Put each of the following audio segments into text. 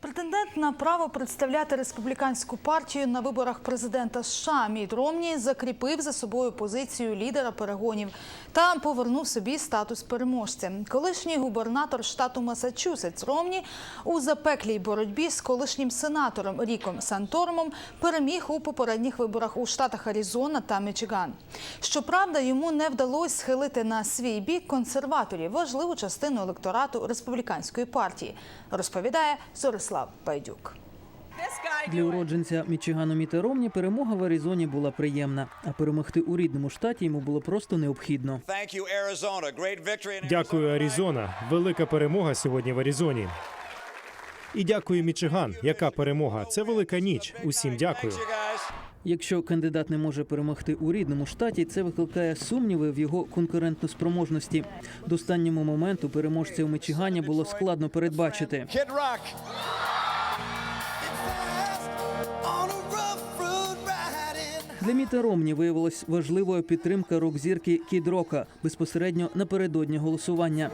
Претендент на право представляти республіканську партію на виборах президента США Міт Ромні закріпив за собою позицію лідера перегонів та повернув собі статус переможця. Колишній губернатор штату Масачусетс Ромні у запеклій боротьбі з колишнім сенатором Ріком Сантормом переміг у попередніх виборах у штатах Аризона та Мічиган. Щоправда, йому не вдалося схилити на свій бік консерваторів важливу частину електорату республіканської партії, розповідає Зорислав Байдюк. Для уродженця Мічигану Ромні перемога в Аризоні була приємна, а перемогти у рідному штаті йому було просто необхідно. Дякую. Аризона. Велика перемога сьогодні в Аризоні. І дякую, Мічиган. Яка перемога? Це велика ніч. Усім дякую. Якщо кандидат не може перемогти у рідному штаті, це викликає сумніви в його конкурентноспроможності. До останнього моменту переможця у Мічигані було складно передбачити. Для Міта Ромні виявилась важливою підтримка рок-зірки Кідрока безпосередньо напередодні голосування.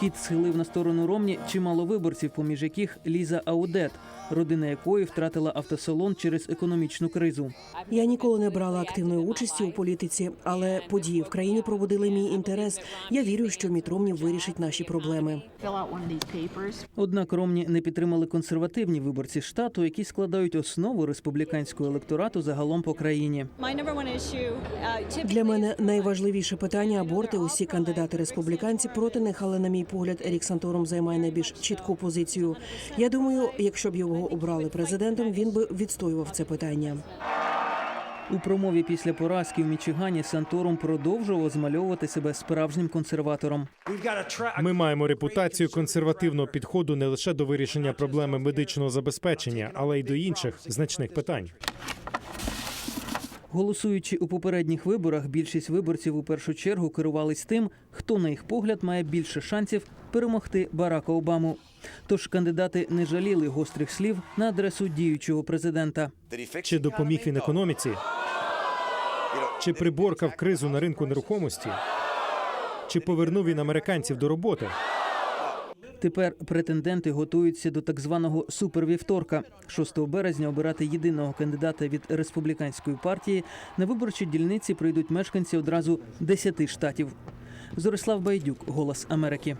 Кіт схилив на сторону Ромні чимало виборців, поміж яких Ліза Аудет, родина якої втратила автосалон через економічну кризу. Я ніколи не брала активної участі у політиці, але події в країні пробудили мій інтерес. Я вірю, що Міт Ромні вирішить наші проблеми. Однак Ромні не підтримали консервативні виборці штату, які складають основу республіканського електорату загалом по країні. Uh, Для мене найважливіше питання аборти. Усі кандидати республіканці проти них, але на мій погляд, Ерік Санторум займає найбільш чітку позицію. Я думаю, якщо б його обрали президентом, він би відстоював це питання. У промові після поразки в Мічигані Санторум продовжував змальовувати себе справжнім консерватором. Ми маємо репутацію консервативного підходу не лише до вирішення проблеми медичного забезпечення, але й до інших значних питань. Голосуючи у попередніх виборах, більшість виборців у першу чергу керувались тим, хто на їх погляд має більше шансів перемогти Барака Обаму. Тож кандидати не жаліли гострих слів на адресу діючого президента. Чи допоміг він економіці? Чи приборкав кризу на ринку нерухомості? Чи повернув він американців до роботи? Тепер претенденти готуються до так званого супервівторка 6 березня. Обирати єдиного кандидата від республіканської партії на виборчі дільниці прийдуть мешканці одразу 10 штатів. Зорислав Байдюк, Голос Америки.